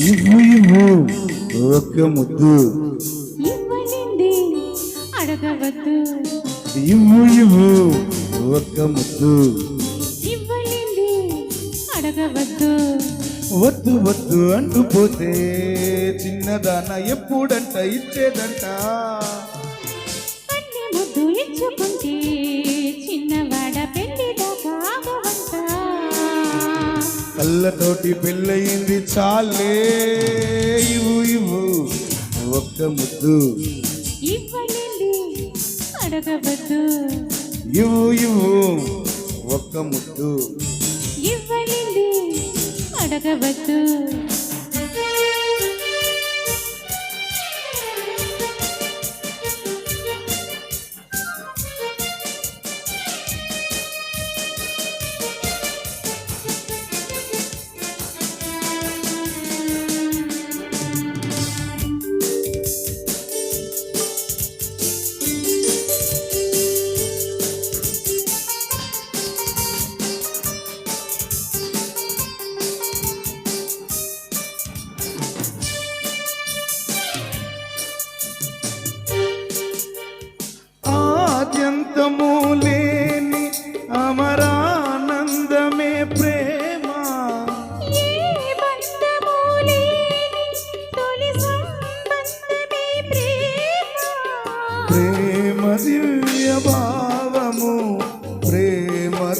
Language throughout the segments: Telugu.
ఇవ్వు ఇవ్వు ఒక్క ముద్దు ఇవ్వనింది అడగవద్దు. ఇవ్వు ఇవ్వు ఒక్క ముద్దు ఇవ్వనింది అడగవద్దు. వద్దు వద్దు అంటూ పోతే చిన్నదాన ఎప్పుడంట ఇచ్చేదంట. కళ్ళతోటి పెళ్ళయింది చాలే. ఇవ్వు ఇవ్వు. ఒక్క ముద్దు. అడగవద్దు. ఇవ్వు ఇవ్వు. ఒక్క ముద్దు. ఇవ్వనింది అడగవద్దు.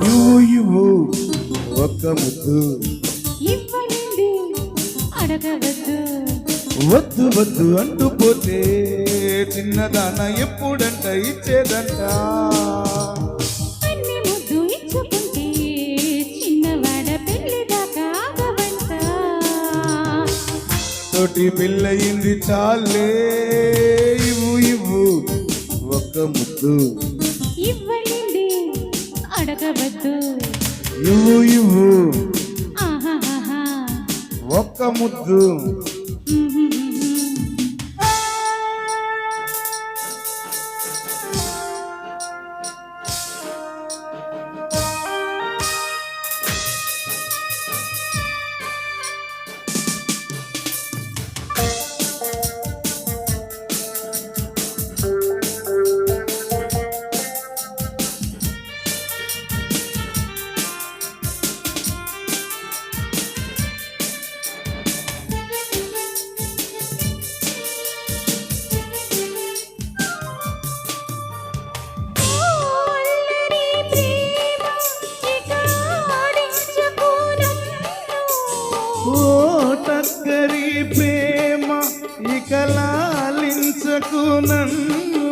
నువ్వు ఇవ్వు ఒక్క ముద్దు. ఇవ్వనింది అడగవద్దు. వద్దు వద్దు అంటూ పోతే చిన్నదాన ఎప్పుడంట ఇచ్చేదంట. తోటి పిల్లయింది చాలే. ఇవ్వు ఇవ్వు ఒక్క ముద్దు. ఇవ్వనింది అడగవద్దు ఇవ్వు ఇవ్వు. ఒక్క ముద్దు. టక్కరి ప్రేమ ఇక లాలించకు నన్ను.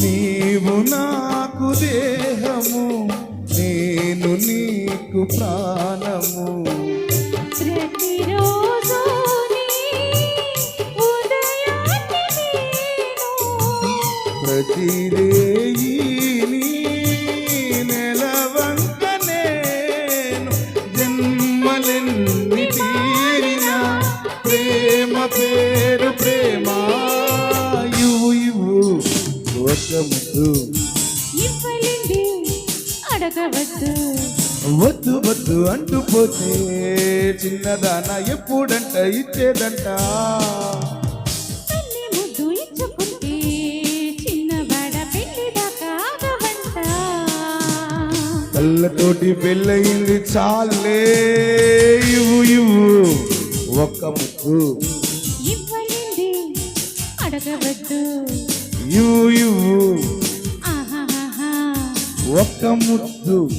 నీవు నాకు దేహము నేను నీకు ప్రాణము. ప్రతిరోజు నీ తీరిన ప్రేమ పేరు ప్రేమ. అడగవద్దు. వద్దు వద్దు అంటూ పోతే చిన్నదాన ఎప్పుడంట ఇచ్చేదంట. కళ్ళతోటి పెళ్ళయింది చాలే. ఇవ్వు ఒక్క ముద్దు ఇవ్వలింది. అడగవద్దు. ఒక్క ముద్దు.